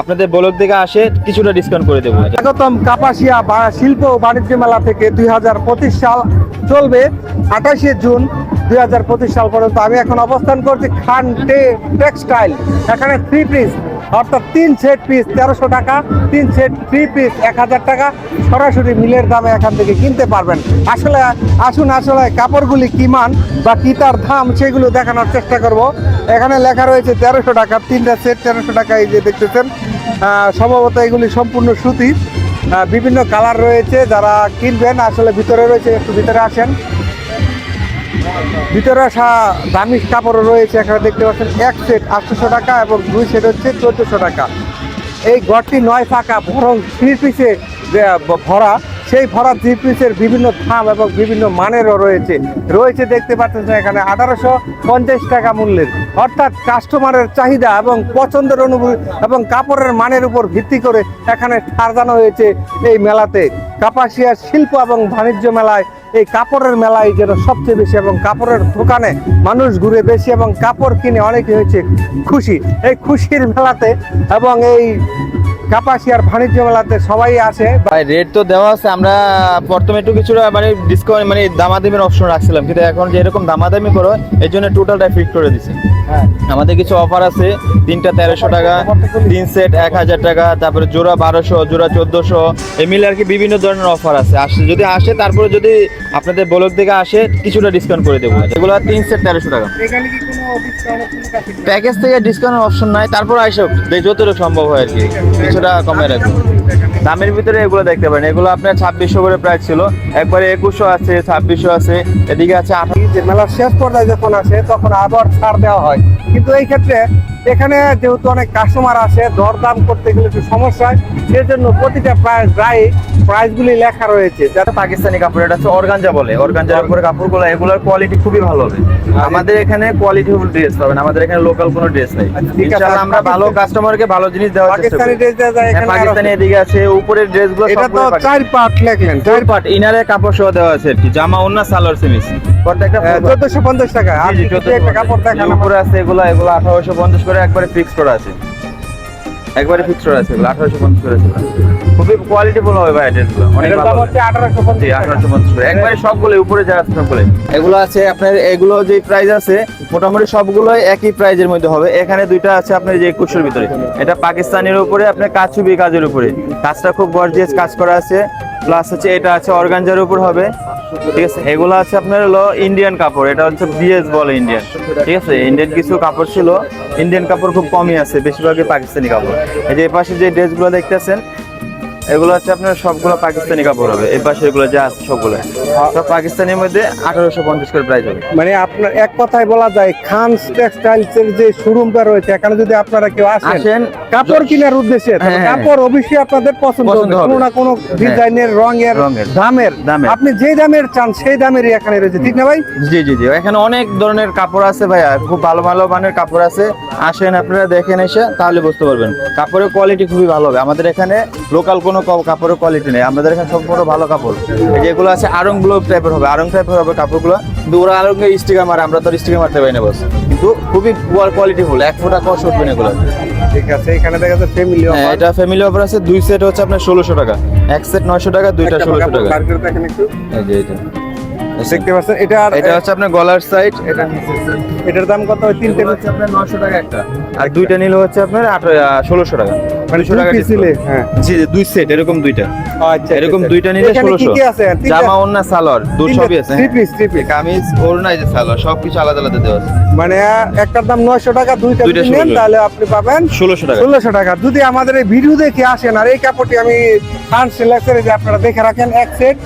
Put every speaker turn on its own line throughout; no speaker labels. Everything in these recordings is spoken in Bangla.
আপনাদের ব্লক থেকে আসে, কিছুটা ডিসকাউন্ট করে দেবো।
স্বাগতম কাপাসিয়া বা শিল্প বাণিজ্য মেলা থেকে দুই হাজার পঁচিশ সাল চলবে আঠাশে জুন দুই হাজার পঁচিশ সাল পর্যন্ত। আমি এখন অবস্থান করছি খান টেক্সটাইল, এখানে থ্রি পিস অর্থাৎ তিন সেট পিস তেরোশো টাকা তিন সেট থ্রি পিস এক হাজার টাকা। সরাসরি মিলের দামে এখান থেকে কিনতে পারবেন। আসলে আসুন আসলে কাপড়গুলি কি মান বা কি তার দাম সেগুলো দেখানোর চেষ্টা করব। এখানে লেখা রয়েছে তেরোশো টাকা তিনটা সেট তেরোশো টাকা এই যে দেখতেছেন। সম্ভবত এগুলি সম্পূর্ণ সুতি। আহ, বিভিন্ন কালার রয়েছে যারা কিনবেন আসলে ভিতরে রয়েছে একটু ভিতরে আসেন। ভিতরে আসা দামি কাপড়ও রয়েছে, এখানে দেখতে পাচ্ছেন এক সেট আটশোশো টাকা এবং দুই সেট হচ্ছে চোদ্দোশো টাকা। এই ঘরটি নয় ফাঁকা বরং থ্রি পিসে ভরা, সেই ভরা থ্রি পিসের বিভিন্ন দাম এবং বিভিন্ন মানেরও রয়েছে। রয়েছে দেখতে পাচ্ছেন এখানে আঠারোশো পঞ্চাশ টাকা মূল্যের। অর্থাৎ কাস্টমারের চাহিদা এবং পছন্দের অনুভূতি এবং কাপড়ের মানের উপর ভিত্তি করে এখানে সাজানো হয়েছে এই মেলাতে। কাপাসিয়ার শিল্প এবং বাণিজ্য মেলায়, এই কাপড়ের মেলায় যেন সবচেয়ে বেশি এবং কাপড়ের দোকানে মানুষ ঘুরে বেশি এবং কাপড় কিনে অনেকে হয়েছে খুশি। এই খুশির মেলাতে এবং এই কাপাসিয়ার বাণিজ্য মেলাতে সবাই আসে।
ভাই রেট তো দেওয়া আছে। আমরা প্রথমে একটু কিছুটা মানে ডিসকাউন্ট মানে দামাদামির অপশন রাখছিলাম। কিন্তু এখন যে এরকম দামাদামি করো এই জন্য টোটালটা ফিক্স করে দিছি।
হ্যাঁ।
আমাদের কিছু অফার আছে। তিনটা তেরোশো টাকা তিন সেট এক হাজার টাকা তারপরে জোড়া বারোশো জোড়া চোদ্দোশো। এই মিলে আর কি বিভিন্ন ধরনের অফার আছে। আসে যদি আসে তারপরে যদি আপনাদের ব্লগ থেকে আসে কিছুটা ডিসকাউন্ট করে দেবো। এগুলো তিন সেট তেরোশো টাকা। প্যাকেজ থেকে ডিসকাউন্টের অপশন নাই। তারপর আসে যতটুকু সম্ভব হয় আর কি। কিছুটা কমে রাখব। দামের ভিতরে এগুলো দেখতে পারেন। এগুলো আপনার ছাব্বিশশো করে প্রায় ছিল। একবারে একুশশো আছে, ছাব্বিশশো আছে, এদিকে আছে আঠারো
যে মেলার শেষ পর্যায়ে যখন আসে, তখন আবার ছাড় দেওয়া হয়। কিন্তু এই ক্ষেত্রে এখানে যেহেতু অনেক কাস্টমার আসে দরদাম করতে গেলে একটু সমস্যা হয় সেজন্য প্রতিটা প্রাইস প্রায় প্রাইসগুলি লেখা রয়েছে।
যারা পাকিস্তানি কাপড় এটা হচ্ছে অর্গানজা বলে। অর্গানজার উপরে কাপড়গুলো এগুলোর কোয়ালিটি খুবই ভালো হবে। আমাদের এখানে কোয়ালিটি ফুল ড্রেস পাবেন আমাদের এখানে লোকাল কোনো ড্রেস নেই।
আচ্ছা।
ইনশাআল্লাহ আমরা ভালো কাস্টমারকে ভালো জিনিস দেওয়ার চেষ্টা
পাকিস্তানি ড্রেস দেওয়া যায়
হ্যাঁ,
এখানে
পাকিস্তানি এদিকে আছে উপরের ড্রেসগুলো
এটা তো চার পার্ট লেখলেন চার
পার্ট ইনারে কাপড় সহ দেওয়া আছে আর কি জামা ওন্না সালোয়ার সেমিস প্রত্যেকটা full part।
চোদ্দশো পঞ্চাশ টাকা। আর
1450
কাপড় দেখান
উপরে আছে এগুলো এগুলো আঠারোশো পঞ্চাশ করে একবারে ফিক্স করা আছে। একবারে ফিক্স করা আছে এগুলো আঠারোশো পঞ্চাশ করে আছে। খুবই কোয়ালিটি ফুল হবে ভাই ড্রেসগুলো অনেক ভালো
দাম
হবে।
হচ্ছে আঠারোশো পঞ্চাশ
আঠারোশো পঞ্চাশ করে। একবারে সবগুলো উপরে যা আছে সবগুলো এগুলো আছে আপনার এগুলো যে প্রাইস আছে মোটামুটি সবগুলো একই প্রাইজের মধ্যে হবে। এখানে দুইটা আছে আপনার যে একুশের ভিতরে। এটা পাকিস্তানের উপরে আপনার কাচুবি কাজের উপরে। কাজটা খুব গর্জিয়াস কাজ করা আছে। প্লাস হচ্ছে এটা আছে অর্গানজার উপর হবে। ঠিক আছে এগুলো আছে আপনার হলো ইন্ডিয়ান কাপড় এটা হচ্ছে বিএস বলে ইন্ডিয়ান ঠিক আছে ইন্ডিয়ান কিছু কাপড় ছিল ইন্ডিয়ান কাপড় খুব কমই আছে বেশিরভাগই পাকিস্তানি কাপড়। এই যে পাশে যে ড্রেসগুলো দেখতেছেন এগুলো হচ্ছে আপনার সবগুলো পাকিস্তানি কাপড় হবে এই পাশে এগুলো যা আছে সবগুলো। সব পাকিস্তানের মধ্যে আঠারোশো পঞ্চাশ করে প্রাইস হবে।
মানে আপনার এক কথায় বলা যায় খান টেক্সটাইলস এর যে শোরুমটা রয়েছে এখানে যদি আপনারা কেউ আসেন কাপড় কেনার উদ্দেশ্যে
হ্যাঁ, হ্যাঁ।
কাপড় অবশ্যই আপনাদের পছন্দ। কোনো না কোনো ডিজাইনের রঙের। দামের।
দামের।
আপনি যে দামের চান সেই দামেরই এখানে রয়েছে। ঠিক না ভাই?
জি জি জি। এখানে অনেক ধরনের কাপড় আছে ভাইয়া। খুব ভালো ভালো মানের কাপড় আছে। আসেন আপনারা দেখেন এসে তাহলে বুঝতে পারবেন। কাপড়ের কোয়ালিটি খুবই ভালো হবে। আমাদের এখানে লোকাল কোনো কাপড়ের কোয়ালিটি নেই। আমাদের এখানে সম্পূর্ণ ভালো কাপড়। যেগুলো আছে আরং ব্লক টাইপের হবে। আরং টাইপের হবে কাপড়গুলো। কিন্তু ওরা আরং স্টিকার মারে। আমরা তো স্টিকার মারতে পারি না বস কিন্তু খুবই কোয়ালিটি ফুল এক ফোটা কষ্ট উঠবে না এগুলো
ঠিক আছে এখানে দেখা যাচ্ছে ফ্যামিলি
হ্যাঁ, এটা ফ্যামিলি অফার আছে দুই সেট হচ্ছে আপনার ষোলোশো টাকা। এক সেট নয়শো টাকা দুইটা ষোলোশো টাকা।
দেখেন একটু।
এই যে এটা।
দেখতে পাচ্ছেন এটা
এটা হচ্ছে আপনার গলার সাইড এটা
এটার দাম কত তিনটে
হচ্ছে আপনার নশো টাকা একটা। আর দুইটা নিলে হচ্ছে আপনার ষোলোশো টাকা।
মানে
টাকা
হ্যাঁ।
জি জি, দুই সেট এরকম দুইটা।
আচ্ছা
এরকম
আচ্ছা।
দুইটা নিলে ষোলোশো। জামা ওন্না সালোয়ার সবই আছে
three piece, three piece।
Kameez ওড়না যে সালোয়ার সবকিছু আলাদা আলাদা দেওয়া আছে।
মানে একটার দাম নয়শো টাকা দুইটা যদি নেন তাহলে আপনি পাবেন
ষোলোশো টাকা।
ষোলোশো টাকা। যদি আমাদের এই ভিডিও দেখে আসেন আর এই কাপড়টি আমি সিলেক্টের যে আপনারা দেখে রাখেন এক সেট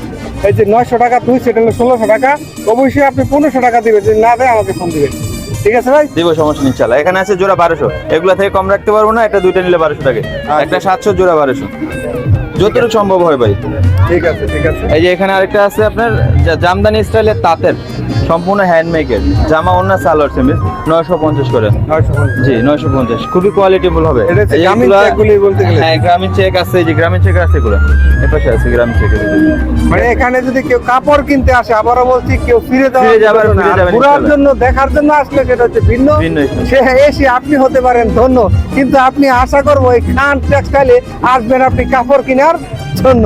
এই যে নয়শো টাকা দুই সেট হলো ষোলোশো টাকা অবশ্যই আপনি পনেরোশো টাকা দিবেন যদি না দেয় আমাকে ফোন দিবেন। ঠিক আছে ভাই?
দিব সমস্যা চালা এখানে আছে জোড়া বারোশো। এগুলা থেকে কম রাখতে পারব না এটা দুইটা নিলে বারোশো টাকা একটা সাতশো জোড়া বারোশো। যতটুকু সম্ভব হয় ভাই।
ঠিক আছে ঠিক আছে।
এই যে এখানে আরেকটা আছে আপনার জামদানি স্টাইলের তাঁতের। সম্পূর্ণ হ্যান্ডমেকের জামা অন্য সালোয়ার সেমিস নয়শো পঞ্চাশ করে। জি নয়শো পঞ্চাশ। খুবই কোয়ালিটিফুল হবে।
গ্রামীণ বলতে গেলে।
হ্যাঁ গ্রামীণ চেক আছে যে গ্রামীণ চেক আছে এগুলো। এ পাশে আছে গ্রামীণ চেক
মানে এখানে যদি কেউ কাপড় কিনতে আসে আবারও বলছি কেউ ফিরে
ফিরে যাবার-
ঘোরার জন্য দেখার জন্য আসলে সেটা হচ্ছে ভিন্ন। সে এসে আপনি হতে পারেন ধন্য। কিন্তু আপনি আশা করব এই খান টেক্সটাইলে আসবেন আপনি কাপড় কেনার জন্য।